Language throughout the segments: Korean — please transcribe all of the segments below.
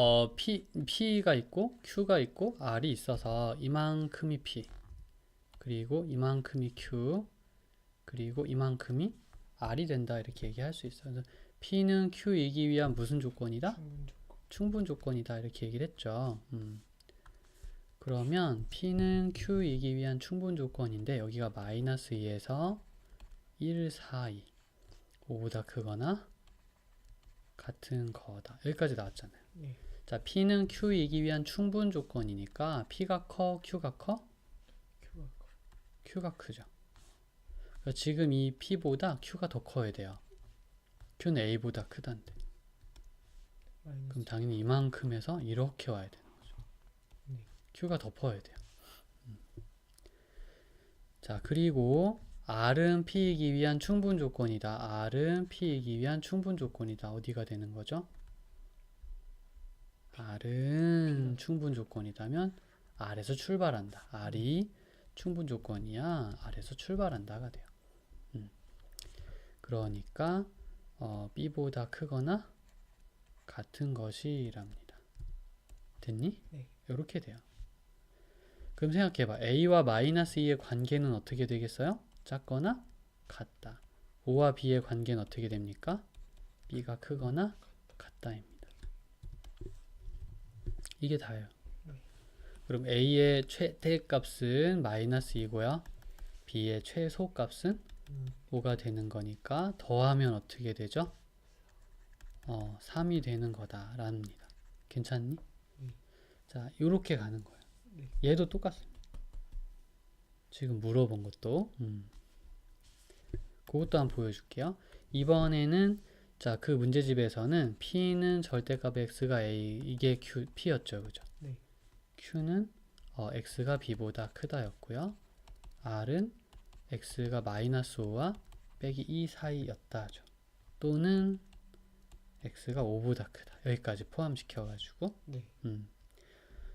어, P, P가 있고 Q가 있고 R이 있어서 이만큼이 P 그리고 이만큼이 Q 그리고 이만큼이 R이 된다 이렇게 얘기할 수 있어요. 그래서 P는 Q이기 위한 무슨 조건이다? 충분 조건. 충분 조건이다 이렇게 얘기를 했죠. 음. 그러면 P는 Q이기 위한 충분 조건인데 여기가 마이너스 2에서 1 사이 5보다 크거나 같은 거다. 여기까지 나왔잖아요. 네. 자, P는 Q이기 위한 충분 조건이니까 P가 커, Q가 커? Q가 커. Q가 크죠. 그래서 지금 이 P보다 Q가 더 커야 돼요. Q는 A보다 크단데. 마이너스. 그럼 당연히 이만큼에서 이렇게 와야 되는 거죠. 네. Q가 덮어야 돼요. 음. 자, 그리고 R은 P이기 위한 충분 조건이다. R은 P이기 위한 충분 조건이다. 어디가 되는 거죠? R은 충분 조건이다면 R에서 출발한다. R이 충분 조건이야. R에서 출발한다가 돼요. 음. 그러니까 어, B보다 크거나 같은 것이랍니다. 됐니? 네. 이렇게 돼요. 그럼 생각해봐. A와 마이너스 2의 관계는 어떻게 되겠어요? 작거나 같다. O와 B의 관계는 어떻게 됩니까? B가 크거나 같다입니다. 이게 다예요. 네. 그럼 A의 최대값은 마이너스 2고요. B의 최소값은 음. 5가 되는 거니까 더하면 어떻게 되죠? 어, 3이 되는 거다랍니다. 괜찮니? 네. 자, 요렇게 가는 거예요. 네. 얘도 똑같습니다. 지금 물어본 것도 음. 그것도 한번 보여줄게요. 이번에는 자, 그 문제집에서는 P는 절대값 X가 A 이게 Q, P였죠. 그죠? 네. Q는 어, X가 B보다 크다였고요. R은 X가 마이너스 5와 빼기 2 사이였다죠. 또는 X가 5보다 크다. 여기까지 포함시켜가지고 네. 음.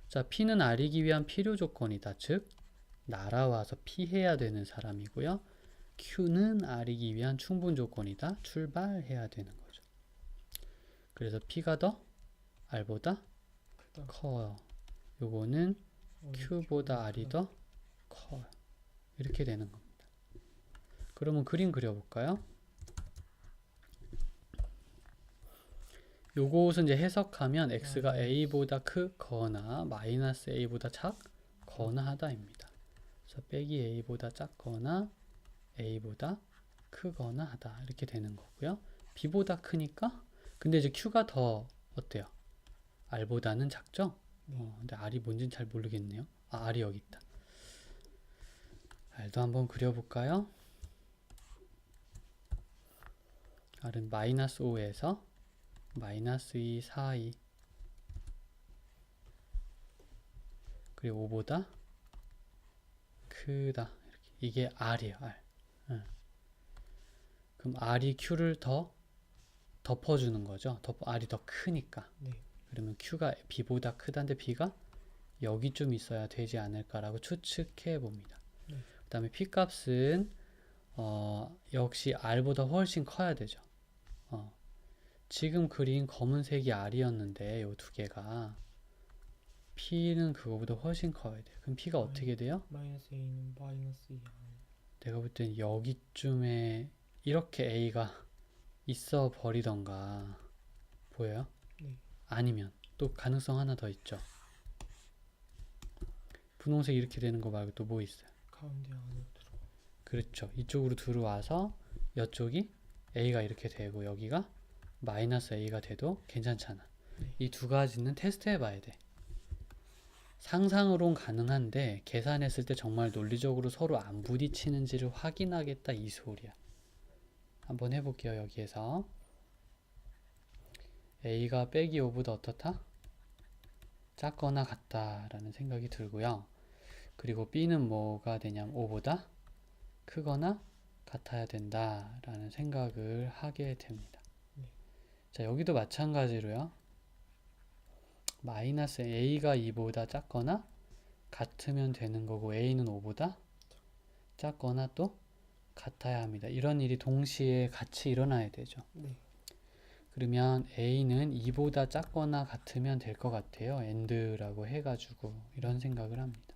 자, P는 R이기 위한 필요 조건이다. 즉, 날아와서 피해야 되는 사람이고요. Q는 R이기 위한 충분 조건이다. 출발해야 되는 거죠. 그래서 P가 더 R보다 크다. 커요. 요거는 어, Q보다 R이 더 커요. 이렇게 되는 겁니다. 그러면 그림 그려볼까요? 요것은 이제 해석하면 x가 a보다 크거나 마이너스 a보다 작거나 하다입니다. 그래서 빼기 a보다 작거나 a보다 크거나 하다 이렇게 되는 거고요. b보다 크니까 근데 이제 q가 더 어때요? r보다는 작죠? 어, 근데 r이 뭔지는 잘 모르겠네요. 아, r이 여기 있다. r도 한번 그려볼까요? r은 마이너스 5에서 마이너스 2 사이 그리고 5보다 크다 이렇게 이게 r이에요 r 응. 그럼 r이 q를 더 덮어주는 거죠 덮 r이 더 크니까 네. 그러면 q가 b보다 크다는데 b가 여기쯤 있어야 되지 않을까라고 추측해 봅니다 네. 그 다음에 p 값은 어, 역시 r보다 훨씬 커야 되죠 어. 지금 그린 검은색이 R이었는데 요 두 개가 P는 그거보다 훨씬 커야 돼요. 그럼 P가 네. 어떻게 돼요? 마이너스 A는 마이너스 2 내가 볼 땐 여기쯤에 이렇게 A가 있어 버리던가 보여요? 네. 아니면 또 가능성 하나 더 있죠. 분홍색 이렇게 되는 거 말고 또 뭐 있어요? 가운데 안으로 들어가. 그렇죠. 이쪽으로 들어와서 이쪽이 A가 이렇게 되고 여기가 마이너스 A가 돼도 괜찮잖아. 네. 이두 가지는 테스트 해 봐야 돼. 상상으론 가능한데 계산했을 때 정말 논리적으로 서로 안 부딪히는지를 확인하겠다 이 소리야. 한번 해볼게요 여기에서 A가 빼기 5보다 어떻다? 작거나 같다라는 생각이 들고요. 그리고 B는 뭐가 되냐면 5보다 크거나 같아야 된다라는 생각을 하게 됩니다. 네. 자, 여기도 마찬가지로요. 마이너스 a가 2보다 작거나 같으면 되는 거고 a는 5보다 작거나 또 같아야 합니다. 이런 일이 동시에 같이 일어나야 되죠. 네. 그러면 a는 2보다 작거나 같으면 될 것 같아요. and라고 해가지고 이런 생각을 합니다.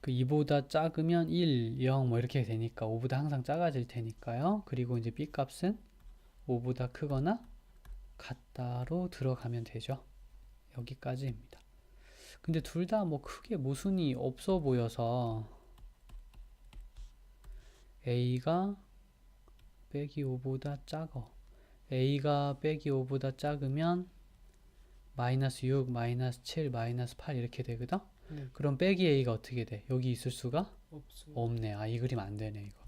그 2보다 작으면 1, 0 뭐 이렇게 되니까 5보다 항상 작아질 테니까요. 그리고 이제 b 값은 5보다 크거나 같다로 들어가면 되죠. 여기까지입니다. 근데 둘 다 뭐 크게 모순이 없어 보여서 a가 빼기 5보다 작어. a가 빼기 5보다 작으면 마이너스 6, 마이너스 7, 마이너스 8 이렇게 되거든? 네. 그럼 빼기 a가 어떻게 돼? 여기 있을 수가 없어요. 없네. 아, 이 그림 안 되네, 이거.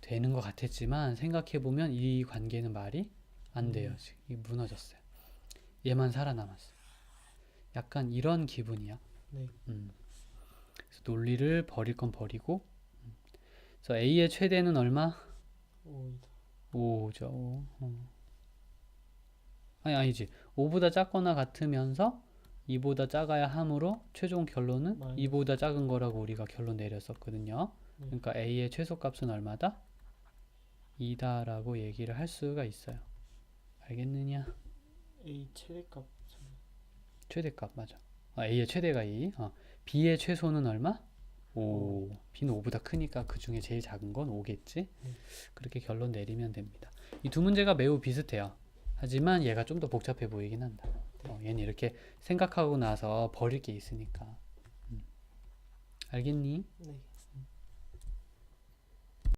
되는 것 같았지만 생각해보면 이 관계는 말이 안 돼요. 음. 지금 이 무너졌어요. 얘만 살아남았어. 약간 이런 기분이야. 네. 음. 그래서 논리를 버릴 건 버리고. 음. 그래서 a의 최대는 얼마? 5이다. 5죠. 5. 어. 아니 아니지. 5보다 작거나 같으면서 2보다 작아야 하므로 최종 결론은 마이너스. 2보다 작은 거라고 우리가 결론 내렸었거든요. 네. 그러니까 a의 최소값은 얼마다? 2다라고 얘기를 할 수가 있어요. 알겠느냐? A 최대값 최대값 맞아. 아, a의 최대가 2. 어. b의 최소는 얼마? 5. b는 5보다 크니까 그 중에 제일 작은 건 5겠지? 네. 그렇게 결론 내리면 됩니다. 이 두 문제가 매우 비슷해요. 하지만 얘가 좀 더 복잡해 보이긴 한다. 어, 얘는 이렇게 생각하고 나서 버릴 게 있으니까. 음. 알겠니? 네.